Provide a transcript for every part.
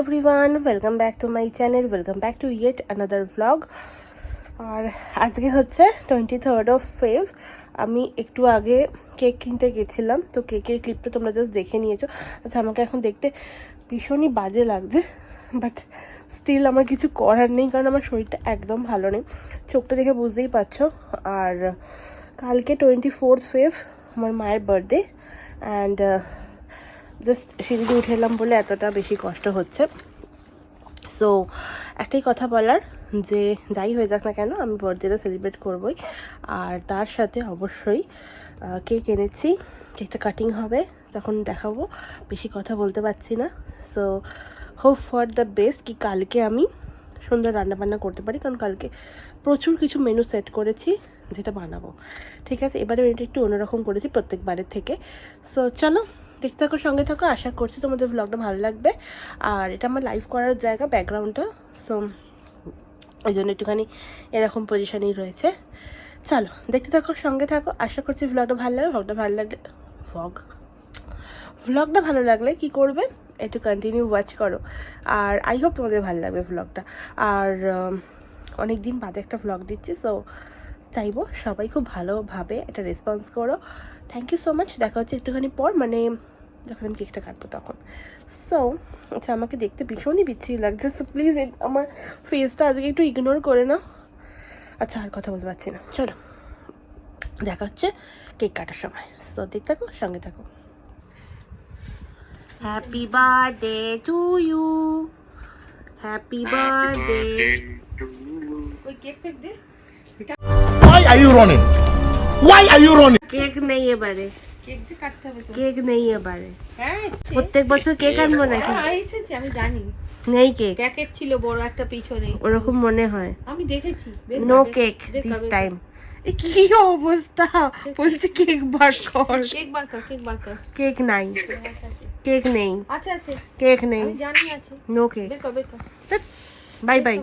Everyone welcome back to my channel welcome back to yet another vlog আর আজকে হচ্ছে twenty third of fave আমি একটু আগে cake কিনতে গেছিলাম, তো কেকের ক্লিপটা তোমরা জাস্ট দেখে নিয়েছো। আচ্ছা আমাকে এখন দেখতে ভীষণই বাজে লাগছে বাট স্টিল আমার কিছু করার নেই, কারণ আমার শরীরটা একদম ভালো নেই। চোখটা দেখে বুঝতেই পারছ। আর কালকে টোয়েন্টি ফোর্থ ফেভ আমার মায়ের বার্থডে অ্যান্ড জাস্ট সিঁড়িতে উঠে এলাম বলে এতটা বেশি কষ্ট হচ্ছে। সো একটাই কথা বলার যে যাই হয়ে যাক না কেন, আমি বার্থডেটা সেলিব্রেট করবই। আর তার সাথে অবশ্যই কেক এনেছি। কেকটা কাটিং হবে, যখন দেখাবো। বেশি কথা বলতে পারছি না। So hope for the best কি কালকে আমি সুন্দর রান্নাবান্না করতে পারি। কারণ কালকে প্রচুর কিছু মেনু সেট করেছি, যেটা বানাবো। ঠিক আছে, এবারে মেনুটা একটু অন্যরকম করেছি প্রত্যেকবারের থেকে। সো চলো দেখতে থাকো, সঙ্গে থাকো। আশা করছি তোমাদের ব্লগটা ভালো লাগবে। আর এটা আমার লাইভ করার জায়গা ব্যাকগ্রাউন্ডটা সো ওই জন্য একটুখানি এরকম পজিশনেই রয়েছে। চলো, দেখতে থাকো, সঙ্গে থাকো। আশা করছি ভ্লগটা ভালো লাগবে। ভ্লগটা ভালো লাগলে ভ্লগ ভ্লগটা ভালো লাগলে কি করবে? একটু কন্টিনিউ ওয়াচ করো। আর আই হোপ তোমাদের ভালো লাগবে ভ্লগটা আর অনেক দিন বাদে একটা ভ্লগ দিচ্ছি সো চাইব সবাই খুব ভালোভাবে একটা রেসপন্স করো। থ্যাংক ইউ সো মাচ দেখা হচ্ছে একটুখানি পর মানে যখন আমি কেকটা কাটবো তখন। সো আচ্ছা আমাকে দেখতে ভীষণই বিচ্ছিরি লাগছে সো প্লিজ আমার ফেসটা আজকে একটু ইগনোর করে নাও। আচ্ছা আর কথা বলতে পারছি না চলো। দেখা হচ্ছে কেক কাটার সময়। সো দেখতে থাকো সঙ্গে থাকো। Happy birthday to you happy birthday ওই কেক ফেক দে। Running? Why are you running? Cake নেই এবারে। কেক দিয়ে কাটতে হবে তো। কেক নেই এবারে। হ্যাঁ প্রত্যেক বছর কেক আনব নাকি? হ্যাঁ এসেছে আমি জানি। নেই কেক প্যাকেট ছিল বড় একটা পিছনে। ওরকম মনে হয়। আমি দেখেছি। নো কেক দিস টাইম কি অবস্থা? বলছে কেক বার কর। কেক বার কর কেক বার কর। কেক নাই। কেক নেই। আছে আছে। কেক নেই। জানি আছে। নো কেক বের কর বের কর। বাই বাই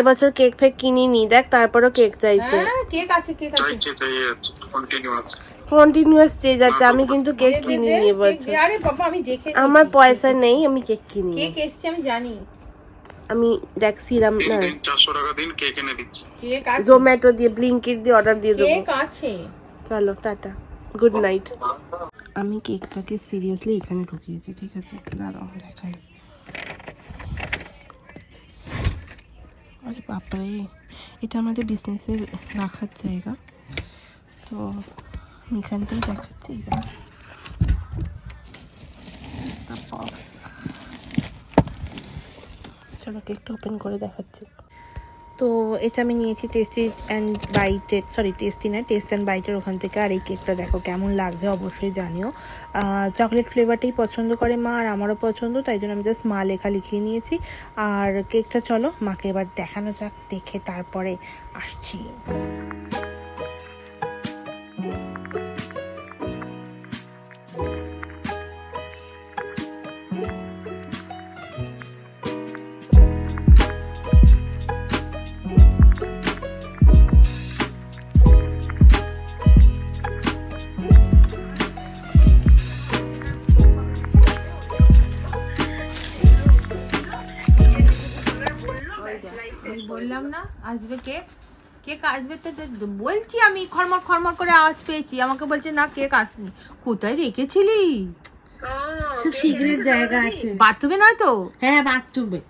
এবছর কেক ফেক কিনিনি দেখ তারপরও কেক চাইছে। হ্যাঁ কেক আছে কেক কন্টিনিউয়াস চেয়ে যাচ্ছে আমি কিন্তু কেক কিনিনি এবছর। আরে বাবা আমি দেখে আমার পয়সা নেই আমি কেক কিনি কেক এসছে আমি জানি। আমি দেখ সিরাম না। দিন চারশো টাকা দিন কেক এনে দিচ্ছি। কেক আছে। জোম্যাটো দিয়ে ব্লিঙ্কিট দিয়ে অর্ডার দিয়ে দেবো। কেক আছে। চলো টাটা। গুড নাইট আমি কেকটাকে সিরিয়াসলি এখানে ঢুকিয়েছি ঠিক আছে? দাঁড়াও দেখাই। বাপরে, এটা আমাদের বিজনেসের রাখার জায়গা। তো আমি এখানটাই দেখাচ্ছি, এই. চলো কেকটা ওপেন করে দেখাচ্ছি। তো এটা আমি নিয়েছি টেস্টি অ্যান্ড বাইটের সরি টেস্টি না টেস্ট অ্যান্ড বাইটের ওখান থেকে। আর এই কেকটা দেখো কেমন লাগছে, অবশ্যই জানিও। চকলেট ফ্লেভারটাই পছন্দ করে মা, আর আমারও পছন্দ, তাই জন্য আমি জাস্ট মা লেখা লিখিয়ে নিয়েছি। আর কেকটা চলো, মাকে এবার দেখানো যাক, দেখে তারপরে আসছি। কেক আসবে তো বলছি আমি খরমর খরমর করে আওয়াজ পেয়েছি। আমাকে বলছে না কেক আসনি কোথায় রেখেছিলি? খুব শীঘ্রের জায়গা আছে। বাথরুমে নয় তো? হ্যাঁ বাথরুমে।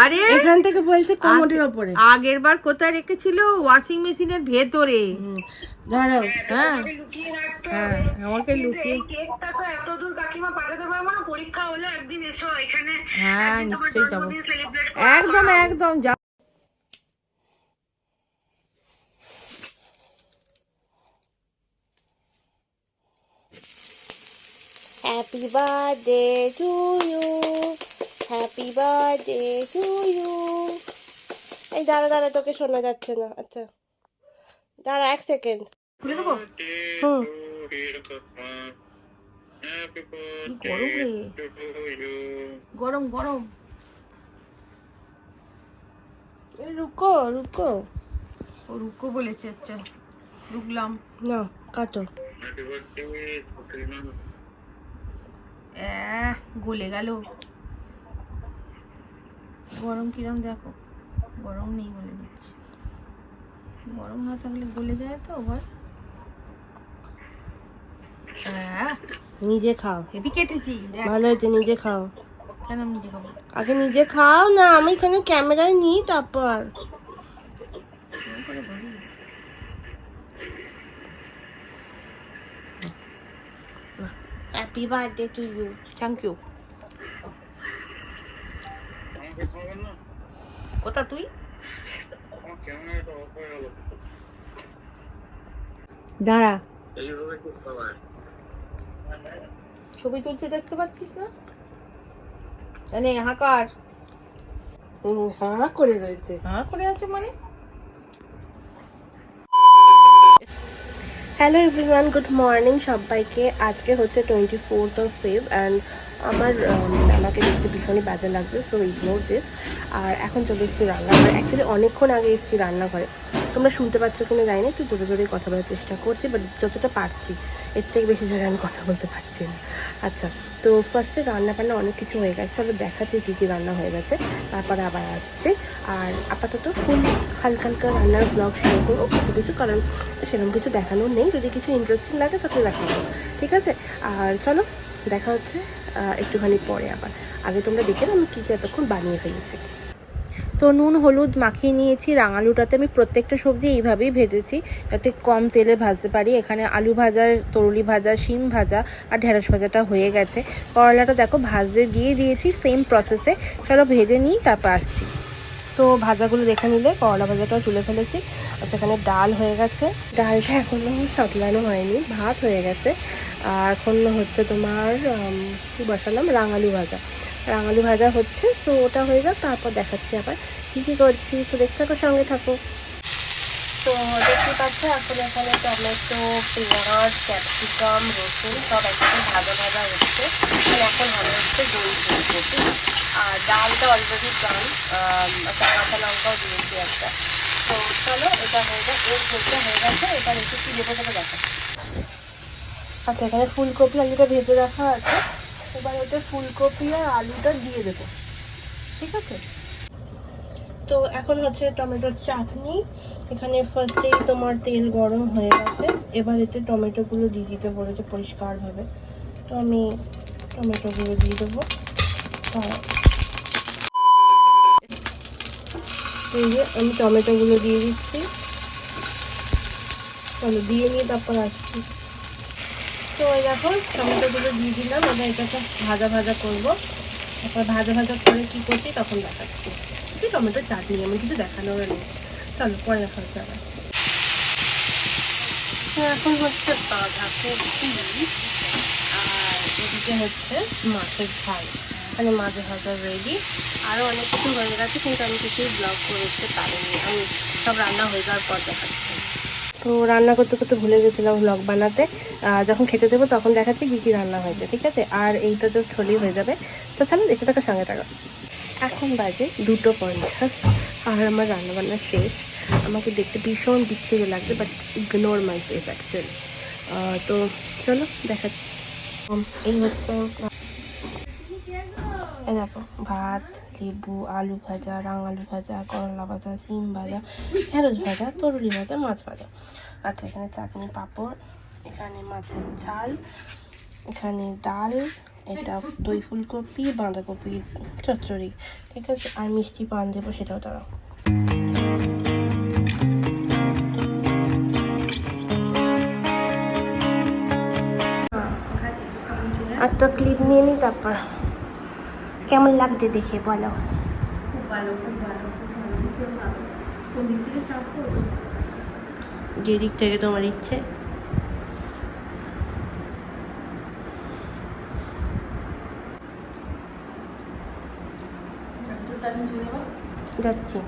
আরে এখান থেকে বলছে কোমরের ওপরে। আগের বার কোথায় রেখেছিল? ওয়াশিং মেশিনের ভেতরে। ধরো হ্যাঁ। হ্যাঁ আমাকে লুকিয়ে কেকটা তো এত দূর কাকিমা পাঠাতে পারব না পরীক্ষা হলে একদিন এসো এখানে হ্যাঁ নিশ্চয়ই যাব। একদম একদম যা happy birthday to you happy birthday to you এই দাঁড়া দাঁড়া তোকে শোনা যাচ্ছে না। আচ্ছা। দাঁড়া এক সেকেন্ড খুলে দেবো? হুম। গরম গরম রুকো রুকো। ও রুকো বলেছে আচ্ছা। রুকলাম। না কাটো। গলে গেল। গরম কিরম দেখো? গরম নেই বলে দিচ্ছি। গরম না থাকলে গলে যায় তো আবার। নিজে খাও। হেভি কেটেছি ভালো হয়েছে নিজে খাও। কেন আমি নিজে খাব? আগে নিজে খাও না আমি এখানে ক্যামেরায় নিই তারপর। Happy birthday to you thank you কোথা তুই? দাঁড়া। ছবি তুলছে দেখতে পাচ্ছিস না? মানে হাকার। হাঁ করে রয়েছে। হ্যাঁ করে আছে মানে? হ্যালো এভরিওয়ান গুড মর্নিং সবাইকে। আজকে হচ্ছে twenty fourth of Feb and আমার আমাকে দেখতে ভীষণই বাজে লাগবে সো ইগনোর দিস আর এখন চলে এসেছি রান্নাঘরে। অ্যাকচুয়ালি অনেকক্ষণ আগে এসেছি রান্নাঘরে। তোমরা শুনতে পাচ্ছ কিনা জানি না, একটু জোরে জোরে কথা বলার চেষ্টা করছি বাট যতটা পারছি, এর থেকে বেশি জোরে আমি কথা বলতে পারছি না। আচ্ছা তো ফার্স্টে রান্না বান্না অনেক কিছু হয়ে গেছে, চলো দেখাচ্ছি কী কী রান্না হয়ে গেছে। তারপরে আবার আসছে। আর আপাতত ফুল হালকা হালকা রান্নার ব্লগ শেয়ার করব, কিছু কিছু, কারণ সেরকম কিছু দেখানো নেই। যদি কিছু ইন্টারেস্টিং লাগে তাহলে দেখাবো, ঠিক আছে? আর চলো, দেখা হচ্ছে একটুখানি পরে আবার। আগে তোমরা দেখে আমি কী কী এতক্ষণ বানিয়ে ফেলেছি। তো নুন, হলুদ মাখিয়ে নিয়েছি। রাঙালুটাতে আমি প্রত্যেকটা সবজি এইভাবেই ভেজেছি যাতে কম তেলে ভাজতে পারি। এখানে আলু ভাজার তরুলি ভাজা, শিম ভাজা আর ঢেঁড়স ভাজাটা হয়ে গেছে। করলাটা দেখো ভাজতে দিয়ে দিয়েছি সেম প্রসেসে চলো ভেজে নিই, তারপর আসছি। তো ভাজাগুলো দেখে নিলে, করলা ভাজাটাও তুলে ফেলেছি। আর সেখানে ডাল হয়ে গেছে। ডালটা এখনও সাতলানো হয়নি, ভাত হয়ে গেছে। আর এখন হচ্ছে তোমার কি বসালাম? রাঙালু ভাজা। রাঙালু ভাজা হচ্ছে, তো ওটা হয়ে যাক, তারপর দেখাচ্ছি আবার। কী কী করছি, তো দেখতে থাকো, সঙ্গে থাকো। তো দেখতে পাচ্ছ, এখন এখানে টমেটো, পেঁয়াজ, ক্যাপসিকাম, রসুন, সব একসাথে ভাজা ভাজা হচ্ছে। আর এখন হবে হচ্ছে দই ফুলকপি আর ডালটা অলরেডি ডান একটা কাঁচা লঙ্কাও দিয়েছি একটা। তো চলো, এটা হয়ে যাক, এর ভেজে হয়ে গেছে এটা রেখে কি দেবো আচ্ছা এখানে ফুলকপি আলুটা ভেজে রাখা আছে এবার ওতে ফুলকপি আর আলুটা দিয়ে দেবো। ঠিক আছে? তো এখন হচ্ছে টমেটোর চাটনি। এখানে ফার্স্টেই তোমার তেল গরম হয়ে গেছে। এবার এতে টমেটোগুলো দিয়ে দিতে বলেছে পরিষ্কারভাবে। তো আমি টমেটোগুলো দিয়ে দেবো। আমি টমেটোগুলো দিয়ে দিচ্ছি। চলো, দিয়ে নিয়ে তারপর আসছি। তো এই দেখো টমেটোগুলো দিয়ে দিলাম, এবার এটাকে ভাজা ভাজা করব। তারপর ভাজা ভাজা করে কী করছি, তখন দেখাচ্ছি। কি টমেটো চাটনি আমি কিছু দেখানোর নেই। চলো, পরে দেখা হচ্ছে আবার এখন হচ্ছে বাঁধাকপি আর এদিকে হচ্ছে মাছের ঝাল। মানে মাঝে ভাজা রেডি আরও অনেক কিছু হয়ে গেছে, কিন্তু আমি কিছুই ব্লগ করে উঠতে পারিনি। আমি সব রান্না হয়ে যাওয়ার পর দেখাচ্ছি। তো রান্না করতে করতে ভুলে গেছিলাম ব্লগ বানাতে। যখন খেতে দেবো তখন দেখাচ্ছি কী কী রান্না হয়েছে, ঠিক আছে? আর এইটা জাস্ট হলেই হয়ে যাবে। তো চলো দেখতে থাকার সঙ্গে থাকো। এখন বাজে দুটো পঞ্চাশ আর আমার রান্না বান্না শেষ। আমাকে দেখতে ভীষণ বিচ্ছিরি লাগছে but ignore my face actually তো চলো দেখাচ্ছি। এই হচ্ছে এই দেখো ভাত লেবু আলু ভাজা রাঙালু ভাজা করলা ভাজা সিম ভাজা ঢেঁড়স ভাজা তরুলি ভাজা মাছ ভাজা। আচ্ছা এখানে চাটনি পাঁপড় এখানে মাছের ঝাল এখানে ডাল এটা দই ফুলকপি বাঁধাকপি চচ্চড়ি ঠিক আছে? আর মিষ্টি পান দেবো সেটাও তারা একটা ক্লিপ নিয়ে নিই তারপর কেমন লাগছে দেখে বলো? যে দিক থেকে তোমার ইচ্ছে। যাচ্ছি।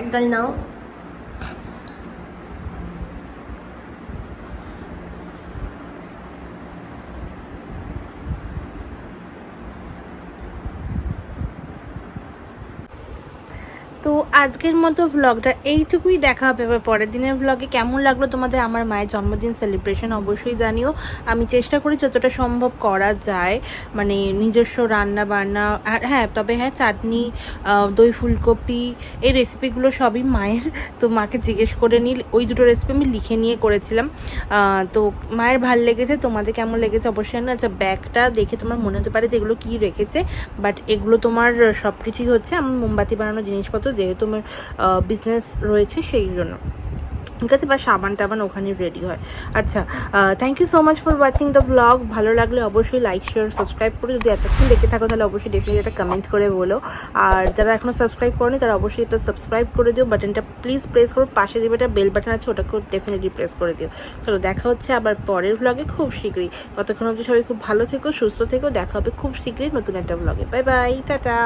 একদল নাও তো আজকের মতো ভ্লগটা এইটুকুই দেখা হবে। এবার পরের দিনের ভ্লগে কেমন লাগল তোমাদের আমার মায়ের জন্মদিন সেলিব্রেশন অবশ্যই জানিও। আমি চেষ্টা করি যতটা সম্ভব করা যায়। মানে নিজস্ব রান্না বান্না হ্যাঁ তবে হ্যাঁ চাটনি দই ফুলকপি, এই রেসিপিগুলো সবই মায়ের। তো মাকে জিজ্ঞেস করে নিই ওই দুটো রেসিপি আমি লিখে নিয়ে করেছিলাম। তো মায়ের ভালো লেগেছে, তোমাদের কেমন লেগেছে অবশ্যই না আচ্ছা ব্যাগটা দেখে তোমার মনে হতে পারে যে এগুলো কী রেখেছে বাট এগুলো তোমার সব কিছুই হচ্ছে আমার মোমবাতি বানানোর জিনিসপত্র যেহেতু আমার বিজনেস রয়েছে সেই জন্য। ঠিক আছে, বা সাবান টাবান ওখানে রেডি হয়। আচ্ছা thank you so much for watching the vlog ভালো লাগলে অবশ্যই লাইক শেয়ার সাবস্ক্রাইব করে যদি এতক্ষণ দেখে থাকো, তাহলে অবশ্যই ডেফিনেটলি একটা কমেন্ট করে বলো। আর যারা এখনও সাবস্ক্রাইব করেনি, তারা অবশ্যই এটা সাবস্ক্রাইব করে দিও। বাটনটা প্লিজ প্রেস করো। পাশে যে একটা বেল বাটন আছে, ওটাকেও ডেফিনেটলি প্রেস করে দিও। চলো, দেখা হচ্ছে আবার পরের ভ্লগে খুব শীঘ্রই। ততক্ষণ অবধি সবাই খুব ভালো থেকো, সুস্থ থেকো। দেখা হবে খুব শীঘ্রই নতুন একটা ভ্লগে বাই বাই টাটা।